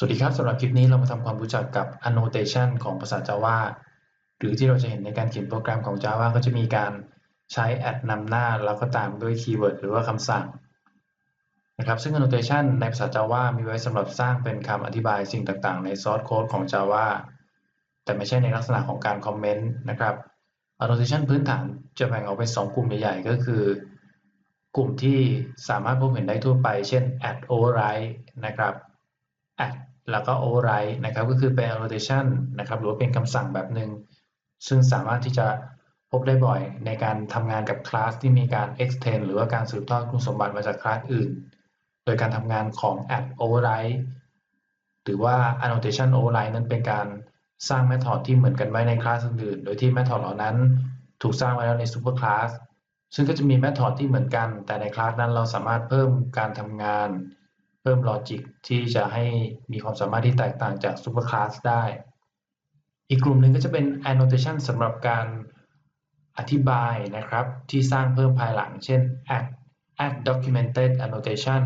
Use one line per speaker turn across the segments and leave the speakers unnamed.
สวัสดีครับสำหรับคลิปนี้เรามาทำความรู้จักกับ annotation ของภาษา Java หรือที่เราจะเห็นในการเขียนโปรแกรมของ Java ก็จะมีการใช้ add นำหน้า แล้วก็ตามด้วยคีย์เวิร์ดหรือว่าคำสั่งนะครับซึ่ง annotation ในภาษา Java มีไว้สำหรับสร้างเป็นคำอธิบายสิ่งต่างๆ ใน source code ของ Java แต่ไม่ใช่ในลักษณะของการคอมเมนต์นะครับ annotation พื้นฐานจะแบ่งออกเป็น 2 กลุ่มใหญ่ๆ ก็คือ กลุ่มที่สามารถพบเห็นได้ทั่วไป เช่น add override นะครับ add แล้วก็ override นะครับ ก็คือเป็น annotation นะครับหรือว่าเป็นคำสั่งแบบหนึ่งซึ่งสามารถที่จะพบได้บ่อยในการทำงานกับคลาสที่มีการ extend หรือว่าการสืบทอดคุณสมบัติมาจากคลาสอื่น โดยการทำงานของ add override หรือว่า annotation override นั้นเป็นการสร้าง method ที่เหมือนกันไว้ในคลาสอื่น โดยที่ method เหล่านั้นถูกสร้างไว้แล้วใน super class ซึ่งก็จะมี method ที่เหมือนกัน แต่ในคลาสนั้นเราสามารถเพิ่มการทำงาน พิ่มลอจิกที่จะให้มีความสามารถที่แตกต่างจาก super class ได้ อีกกลุ่มหนึ่งก็จะเป็น annotation สำหรับการอธิบายนะครับ ที่สร้างเพิ่มภายหลัง เช่น add add documented annotation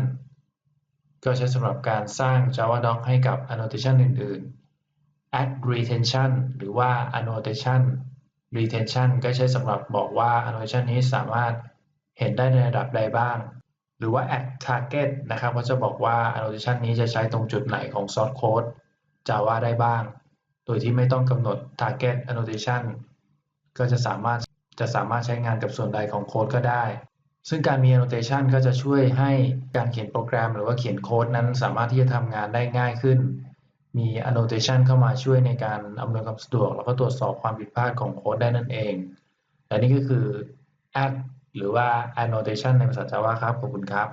ก็ใช้สำหรับการสร้าง Java doc ให้กับ annotation อื่น ๆ add retention หรือว่า annotation retention ก็ใช้สำหรับบอกว่า annotation นี้สามารถเห็นได้ในระดับใดบ้าง หรือว่า add target นะครับก็จะบอกว่า annotation นี้จะใช้ตรงจุดไหนของ source code Java ได้บ้าง โดยที่ไม่ต้องกำหนด target annotation ก็จะสามารถจะสามารถใช้งานกับส่วนใดของโค้ดก็ได้ ซึ่งการมี annotation ก็จะช่วยให้การเขียนโปรแกรมหรือว่าเขียนโค้ดนั้นสามารถที่จะทำงานได้ง่ายขึ้น มี annotation เข้ามาช่วยในการอำนวยความสะดวก แล้วก็ตรวจสอบความผิดพลาดของโค้ดได้นั่นเอง และนี่ก็คือ add หรือว่า annotation ในภาษา Java ครับ ขอบคุณครับ